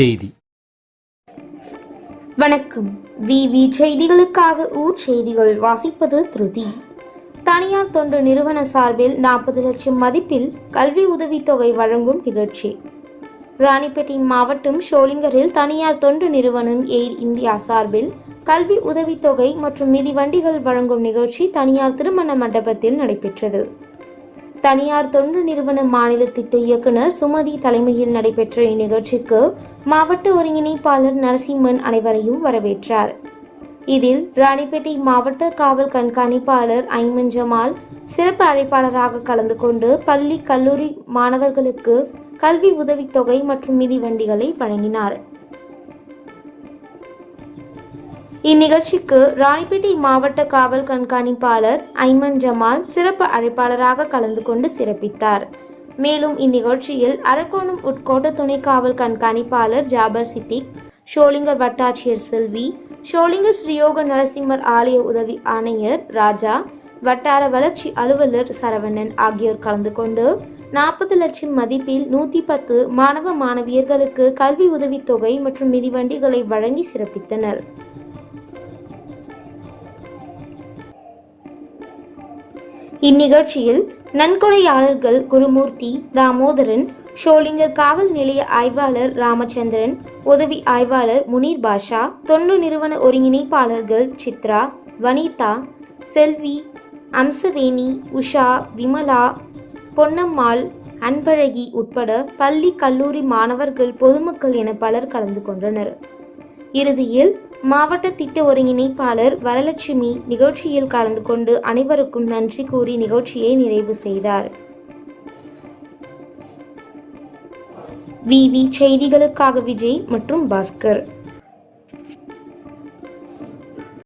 செய்தி. வணக்கம். விவி செய்திகளுக்காக ஊர் செய்திகள் வாசிப்பது திருதி. தனியார் தொண்டு நிறுவன சார்பில் நாற்பது லட்சம் மதிப்பில் கல்வி உதவித்தொகை வழங்கும் நிகழ்ச்சி. ராணிப்பேட்டை மாவட்டம் ஷோலிங்கரில் தனியார் தொண்டு நிறுவனம் எய்ட் இந்தியா சார்பில் கல்வி உதவித்தொகை மற்றும் மிதிவண்டிகள் வழங்கும் நிகழ்ச்சி தனியார் திருமண மண்டபத்தில் நடைபெற்றது. தனியார் தொண்டு நிறுவன மாநில திட்ட இயக்குனர் சுமதி தலைமையில் நடைபெற்ற இந்நிகழ்ச்சிக்கு மாவட்ட ஒருங்கிணைப்பாளர் நரசிம்மன் அனைவரையும் வரவேற்றார். இதில் ராணிப்பேட்டை மாவட்ட காவல் கண்காணிப்பாளர் ஐமன் ஜமால் சிறப்பு அழைப்பாளராக கலந்து கொண்டு பள்ளி கல்லூரி மாணவர்களுக்கு கல்வி உதவித்தொகை மற்றும் மிதிவண்டிகளை வழங்கினார். இந்நிகழ்ச்சிக்கு ராணிப்பேட்டை மாவட்ட காவல் கண்காணிப்பாளர் ஐமன் ஜமால் சிறப்பு அழைப்பாளராக கலந்து கொண்டு சிறப்பித்தார். மேலும் இந்நிகழ்ச்சியில் அரக்கோணம் உட்கோட்ட துணை காவல் கண்காணிப்பாளர் ஜாபர் சித்திக் ஷோலிங்கர் வட்டாட்சியர் செல்வி ஷோலிங்கர் ஸ்ரீயோக நரசிம்மர் ஆலய உதவி ஆணையர் ராஜா வட்டார வளர்ச்சி அலுவலர் சரவணன் ஆகியோர் கலந்து கொண்டு நாற்பது லட்சம் மதிப்பில் நூற்றி பத்து மாணவ மாணவியர்களுக்கு கல்வி உதவித்தொகை மற்றும் மிதிவண்டிகளை வழங்கி சிறப்பித்தனர். இந்நிகழ்ச்சியில் நன்கொடையாளர்கள் குருமூர்த்தி தாமோதரன் ஷோலிங்கர் காவல் நிலைய ஆய்வாளர் ராமச்சந்திரன் உதவி ஆய்வாளர் முனீர் பாஷா தொண்டு நிறுவன ஒருங்கிணைப்பாளர்கள் சித்ரா வனிதா செல்வி அம்சவேணி உஷா விமலா பொன்னம்மாள் அன்பழகி உட்பட பள்ளி கல்லூரி மாணவர்கள் பொதுமக்கள் என பலர் கலந்து கொண்டனர். இறுதியில் மாவட்ட திட்ட ஒருங்கிணைப்பாளர் வரலட்சுமி நிகழ்ச்சியில் கலந்து கொண்டு அனைவருக்கும் நன்றி கூறி நிகழ்ச்சியை நிறைவு செய்தார். விவி செய்திகளுக்காக விஜய் மற்றும் பாஸ்கர்.